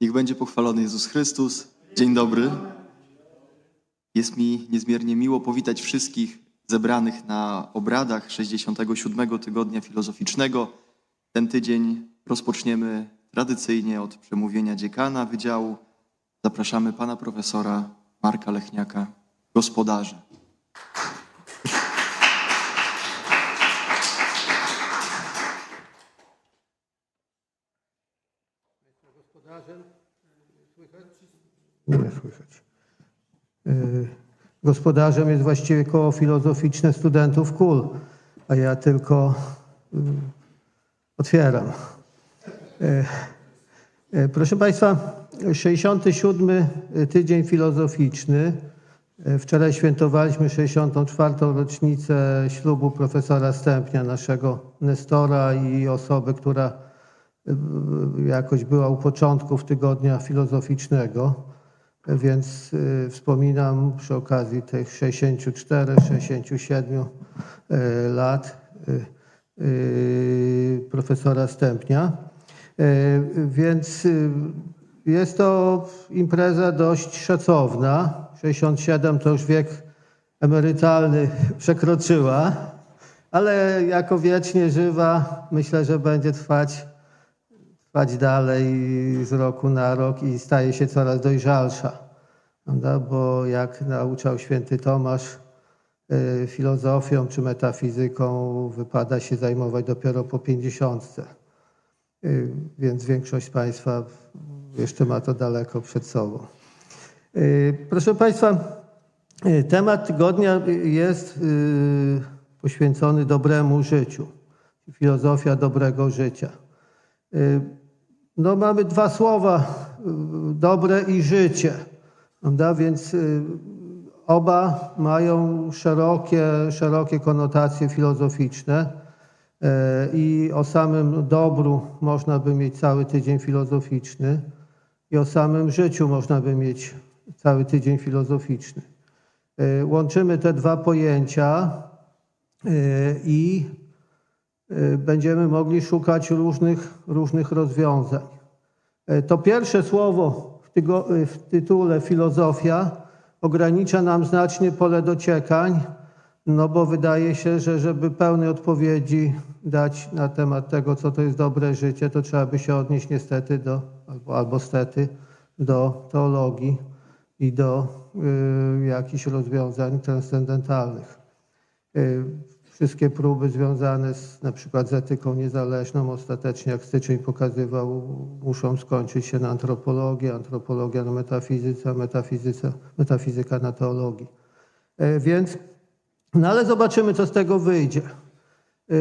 Niech będzie pochwalony Jezus Chrystus. Dzień dobry. Jest mi niezmiernie miło powitać wszystkich zebranych na obradach 67 tygodnia filozoficznego. Ten tydzień rozpoczniemy tradycyjnie od przemówienia dziekana wydziału. Zapraszamy pana profesora Marka Lechniaka, gospodarza. Gospodarzem, słychać? Nie słychać. Y, Gospodarzem jest właściwie koło filozoficzne studentów KUL, a ja tylko y, otwieram. Y, Proszę Państwa, 67. tydzień filozoficzny. Wczoraj świętowaliśmy 64. rocznicę ślubu profesora Stępnia, naszego Nestora i osoby, która jakoś była u początków tygodnia filozoficznego, więc y, wspominam przy okazji tych 64, 67 y, lat y, profesora Stępnia. Więc jest to impreza dość szacowna. 67 to już wiek emerytalny przekroczyła, ale jako wiecznie żywa myślę, że będzie trwać trwać dalej z roku na rok i staje się coraz dojrzalsza. Prawda? Bo jak nauczał święty Tomasz, y, filozofią czy metafizyką wypada się zajmować dopiero po pięćdziesiątce. Y, Więc większość Państwa jeszcze ma to daleko przed sobą. Y, Proszę Państwa, temat tygodnia jest poświęcony dobremu życiu. Filozofia dobrego życia. No, mamy dwa słowa, y, dobre i życie, prawda? Więc y, oba mają szerokie, szerokie konotacje filozoficzne y, i o samym dobru można by mieć cały tydzień filozoficzny i o samym życiu można by mieć cały tydzień filozoficzny. Łączymy te dwa pojęcia i będziemy mogli szukać różnych, różnych rozwiązań. Y, To pierwsze słowo w, tygo, y, w tytule filozofia ogranicza nam znacznie pole dociekań, no bo wydaje się, że żeby pełnej odpowiedzi dać na temat tego, co to jest dobre życie, to trzeba by się odnieść niestety do, albo, albo stety, do teologii i do y, jakichś rozwiązań transcendentalnych. Y, Wszystkie próby związane z, na przykład z etyką niezależną ostatecznie, jak styczeń pokazywał, muszą skończyć się na antropologii, antropologia na metafizyce, metafizyce, metafizyka na teologii. Y, Więc, no ale zobaczymy, co z tego wyjdzie. Y,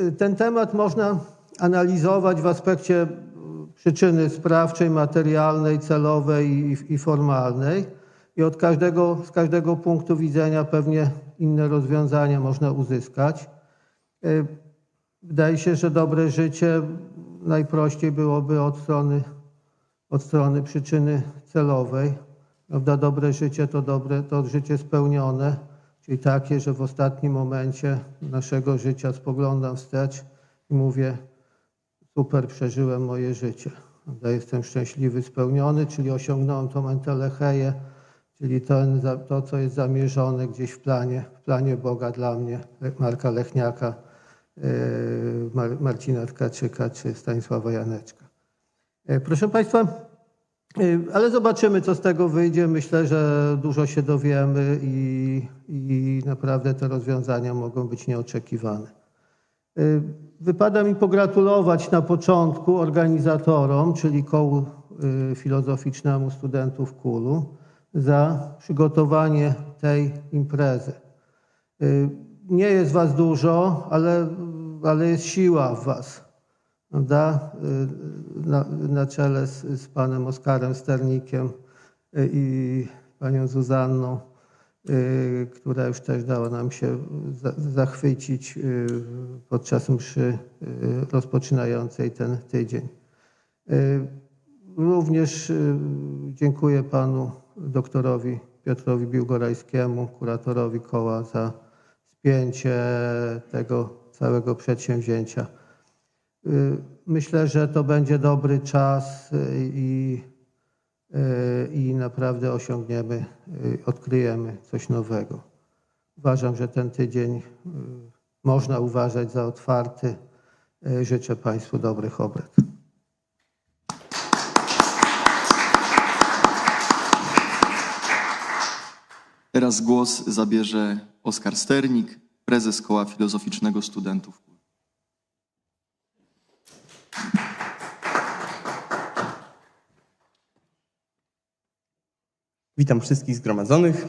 y, Ten temat można analizować w aspekcie przyczyny sprawczej, materialnej, celowej i, i formalnej. I od każdego, z każdego punktu widzenia pewnie inne rozwiązania można uzyskać. Y, Wydaje się, że dobre życie najprościej byłoby od strony, od strony przyczyny celowej. Prawda? Dobre życie to, dobre, to życie spełnione, czyli takie, że w ostatnim momencie naszego życia spoglądam wstecz i mówię, super, przeżyłem moje życie. Prawda? Jestem szczęśliwy, spełniony, czyli osiągnąłem tą entelecheję, czyli ten, to, co jest zamierzone gdzieś w planie, w planie Boga dla mnie, Marka Lechniaka, yy, Mar- Marcina Tkaczyka czy Stanisława Janeczka. Yy, Proszę Państwa, yy, ale zobaczymy, co z tego wyjdzie. Myślę, że dużo się dowiemy i, i naprawdę te rozwiązania mogą być nieoczekiwane. Y, Wypada mi pogratulować na początku organizatorom, czyli kołu y, filozoficznemu studentów KUL-u, za przygotowanie tej imprezy. Y, Nie jest was dużo, ale, ale jest siła w was. Prawda? Y, Na, na czele z, z panem Oskarem Sternikiem y, i panią Zuzanną która już też dała nam się za- zachwycić podczas mszy rozpoczynającej ten tydzień. Również dziękuję panu doktorowi Piotrowi Biłgorajskiemu, kuratorowi koła za spięcie tego całego przedsięwzięcia. Y, Myślę, że to będzie dobry czas y, i i naprawdę osiągniemy, y, odkryjemy coś nowego. Uważam, że ten tydzień y, można uważać za otwarty. Y, Życzę Państwu dobrych obrad. Teraz głos zabierze Oskar Sternik, prezes Koła Filozoficznego Studentów. Witam wszystkich zgromadzonych.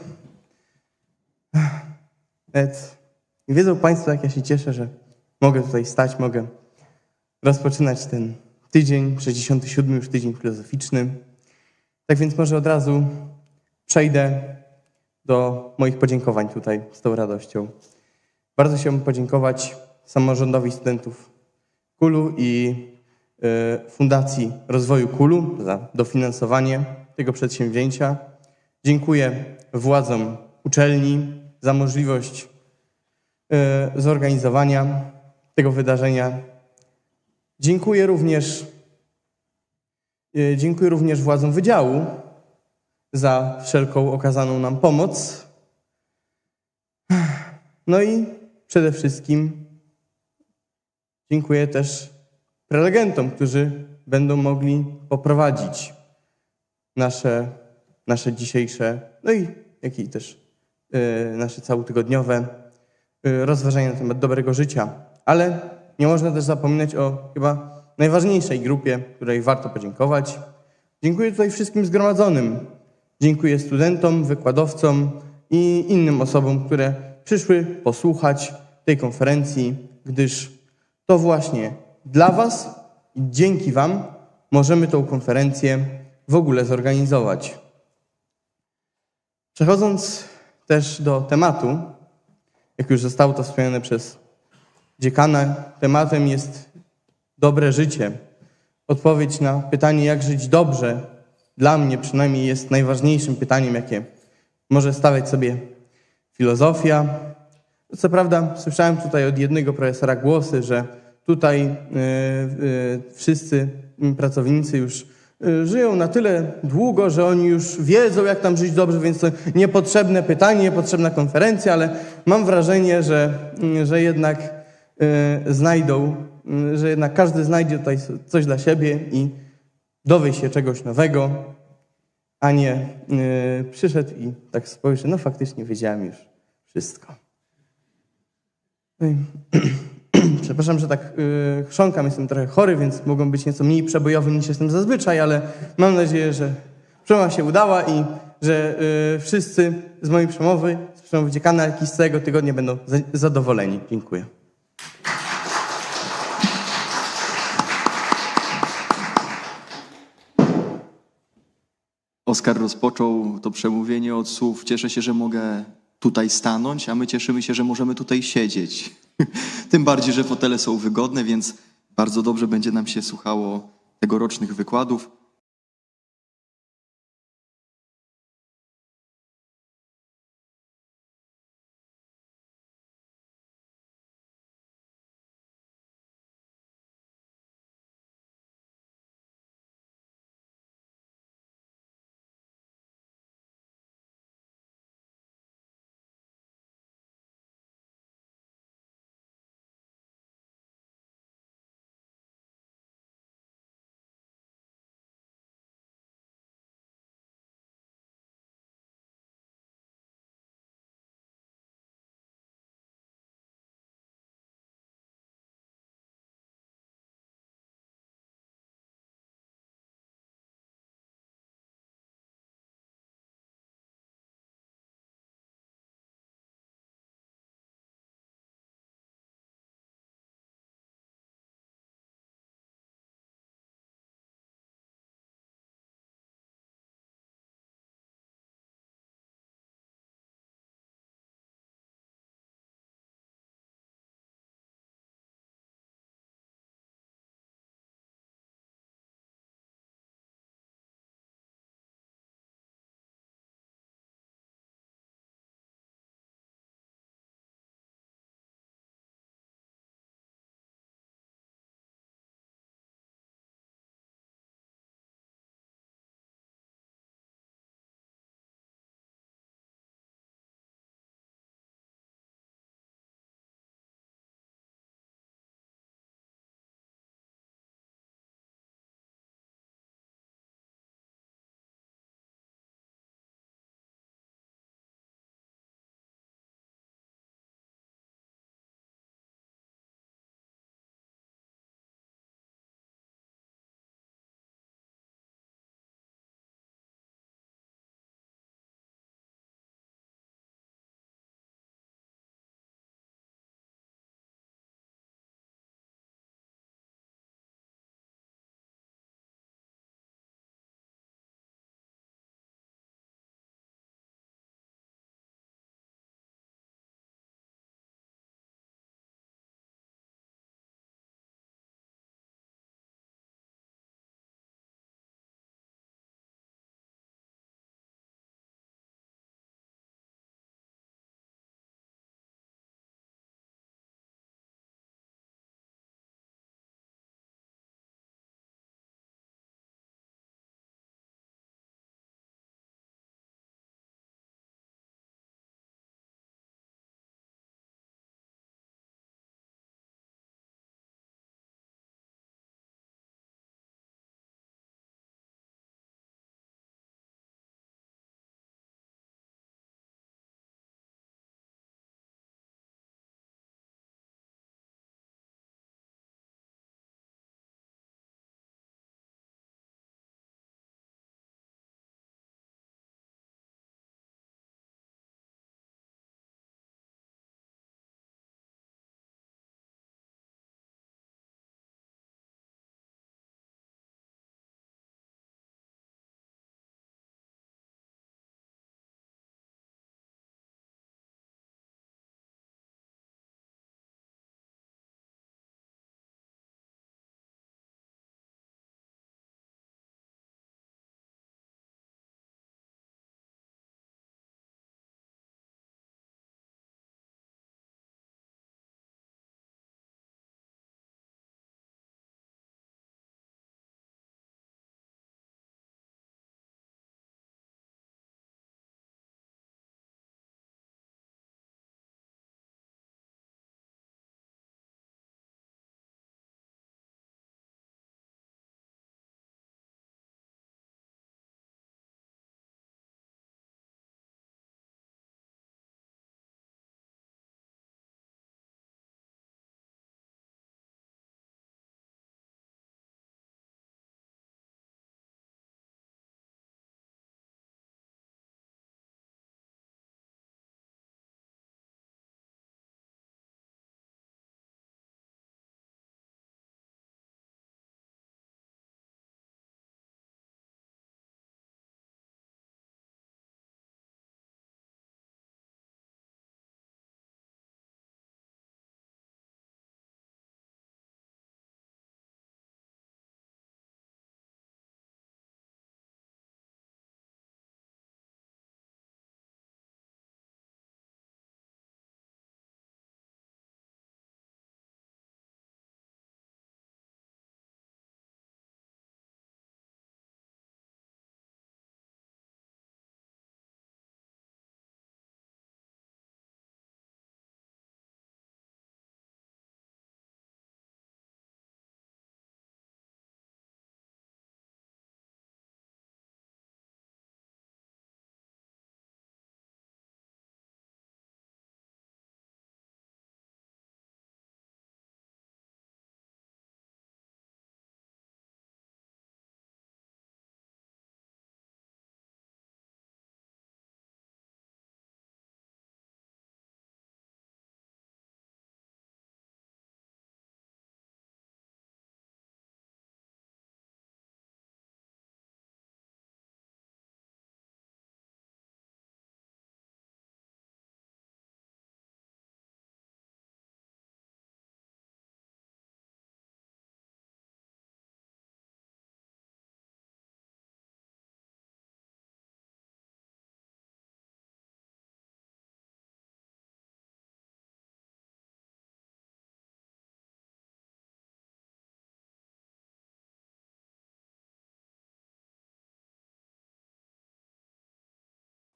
Nie wiedzą Państwo, jak ja się cieszę, że mogę tutaj stać, mogę rozpoczynać ten tydzień, 67 już tydzień filozoficzny. Tak więc może od razu przejdę do moich podziękowań tutaj z tą radością. Bardzo chciałbym podziękować samorządowi studentów KULU i e, Fundacji Rozwoju KULU za dofinansowanie tego przedsięwzięcia. Dziękuję władzom uczelni za możliwość e, zorganizowania tego wydarzenia. Dziękuję również, e, dziękuję również władzom wydziału za wszelką okazaną nam pomoc. No i przede wszystkim dziękuję też prelegentom, którzy będą mogli poprowadzić nasze, nasze dzisiejsze, no i jak i też y, nasze całotygodniowe y, rozważania na temat dobrego życia. Ale nie można też zapominać o chyba najważniejszej grupie, której warto podziękować. Dziękuję tutaj wszystkim zgromadzonym. Dziękuję studentom, wykładowcom i innym osobom, które przyszły posłuchać tej konferencji, gdyż to właśnie dla Was i dzięki Wam możemy tą konferencję w ogóle zorganizować. Przechodząc też do tematu, jak już zostało to wspomniane przez dziekana, tematem jest dobre życie. Odpowiedź na pytanie, jak żyć dobrze, dla mnie przynajmniej jest najważniejszym pytaniem, jakie może stawiać sobie filozofia. Co prawda, słyszałem tutaj od jednego profesora głosy, że tutaj y, y, wszyscy pracownicy już y, żyją na tyle długo, że oni już wiedzą, jak tam żyć dobrze, więc to niepotrzebne pytanie, niepotrzebna konferencja, ale mam wrażenie, że, y, że jednak znajdą, y, że jednak każdy znajdzie tutaj coś dla siebie i dowie się czegoś nowego, a nie y, przyszedł i tak spojrzy, no faktycznie wiedziałem już wszystko. No Przepraszam, że tak y, chrząkam, jestem trochę chory, więc mogą być nieco mniej przebojowy niż jestem zazwyczaj, ale mam nadzieję, że przemowa się udała i że y, wszyscy z mojej przemowy, z przemowy dziekana, jak z całego tygodnia będą za, zadowoleni. Dziękuję. Oskar rozpoczął to przemówienie od słów Cieszę się, że mogę tutaj stanąć, a my cieszymy się, że możemy tutaj siedzieć. Tym bardziej, że fotele są wygodne, więc bardzo dobrze będzie nam się słuchało tegorocznych wykładów.